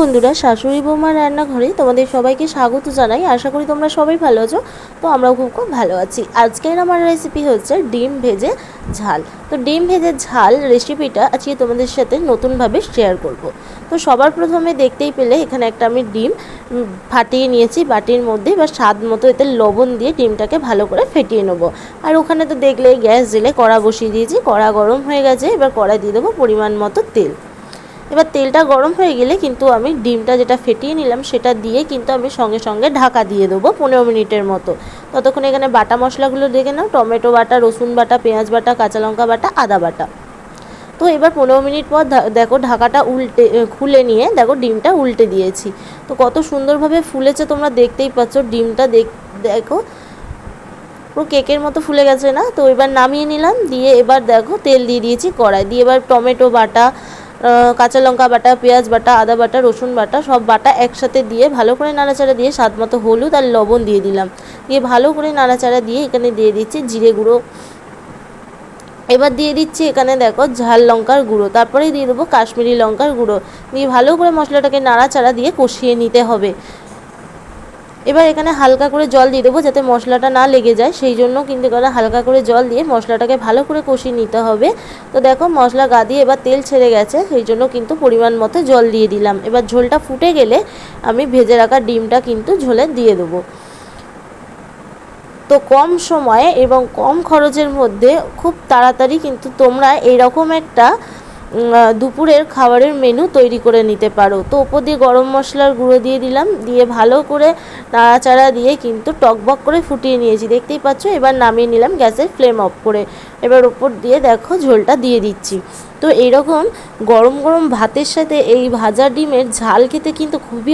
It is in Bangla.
বন্ধুরা, শাশুড়ি বৌমার রান্নাঘরে তোমাদের সবাইকে স্বাগত জানাই। আশা করি তোমরা সবাই ভালো আছো। তো আমরাও খুব খুব ভালো আছি। আজকের আমার রেসিপি হচ্ছে ডিম ভেজে ঝাল। তো ডিম ভেজে ঝাল রেসিপিটা আজকে তোমাদের সাথে নতুনভাবে শেয়ার করব। তো সবার প্রথমে দেখতেই পেলে এখানে একটা আমি ডিম ফাটিয়ে নিয়েছি। বাটির মধ্যে এবার স্বাদ মতো এতে লবণ দিয়ে ডিমটাকে ভালো করে ফেটিয়ে নেব। আর ওখানে তো দেখলেই গ্যাস দিলে কড়া বসিয়ে দিয়েছি। কড়া গরম হয়ে গেছে। এবার কড়াই দিয়ে দেবো পরিমাণ মতো তেল। এবার তেলটা গরম হয়ে গেলে কিন্তু আমি ডিমটা যেটা ফেটিয়ে নিলাম সেটা দিয়ে কিন্তু আমি সঙ্গে সঙ্গে ঢাকা দিয়ে দেবো পনেরো মিনিটের মতো। ততক্ষণ এখানে বাটা মশলাগুলো দেখে নাও, টমেটো বাটা, রসুন বাটা, পেঁয়াজ বাটা, কাঁচা লঙ্কা বাটা, আদা বাটা। তো এবার পনেরো মিনিট পর দেখো ঢাকাটা উল্টে খুলে নিয়ে দেখো ডিমটা উল্টে দিয়েছি। তো কত সুন্দরভাবে ফুলেছে তোমরা দেখতেই পাচ্ছ, ডিমটা দেখ, দেখো পুরো কেকের মতো ফুলে গেছে না? তো এবার নামিয়ে নিলাম, দিয়ে এবার দেখো তেল দিয়ে দিয়েছি কড়াই। দিয়ে এবার টমেটো বাটা কাঁচা লঙ্কা বাটা, পেঁয়াজ বাটা, আদা বাটা, রসুন বাটা, সব বাটা একসাথে দিয়ে ভালো করে নাড়াচাড়া দিয়ে স্বাদ মতো হলুদ আর লবণ দিয়ে দিলাম। দিয়ে ভালো করে নাড়াচাড়া দিয়ে এখানে দিয়ে দিচ্ছি জিরে গুঁড়ো। এবার দিয়ে দিচ্ছি এখানে দেখো ঝাল লঙ্কার গুঁড়ো। তারপরে দিয়ে দেবো কাশ্মীরি লঙ্কার গুঁড়ো। দিয়ে ভালো করে মশলাটাকে নাড়াচাড়া দিয়ে কষিয়ে নিতে হবে। এবার এখানে হালকা করে জল দিয়ে দেবো যাতে মশলাটা না লেগে যায়। সেই জন্য কিন্তু এখানে হালকা করে জল দিয়ে মশলাটাকে ভালো করে কষিয়ে নিতে হবে। তো দেখো মশলা গা দিয়ে এবার তেল ছেড়ে গেছে, সেই জন্য কিন্তু পরিমাণ মতো জল দিয়ে দিলাম। এবার ঝোলটা ফুটে গেলে আমি ভেজে রাখা ডিমটা কিন্তু ঝোলে দিয়ে দেবো। তো কম সময়ে এবং কম খরচের মধ্যে খুব তাড়াতাড়ি কিন্তু তোমরা এইরকম একটা দুপুরের খাবারের মেনু তৈরি করে নিতে পারো। তো ওপর দিয়ে গরম মশলার গুঁড়ো দিয়ে দিলাম, দিয়ে ভালো করে নাড়াচাড়া দিয়ে কিন্তু টকবক করে ফুটিয়ে নিয়েছি। দেখতেই পাচ্ছ, এবার নামিয়ে নিলাম গ্যাসের ফ্লেম অফ করে। এবার ওপর দিয়ে দেখো ঝোলটা দিয়ে দিচ্ছি। তো এইরকম গরম গরম ভাতের সাথে এই ভাজা ডিমের ঝাল খেতে কিন্তু খুবই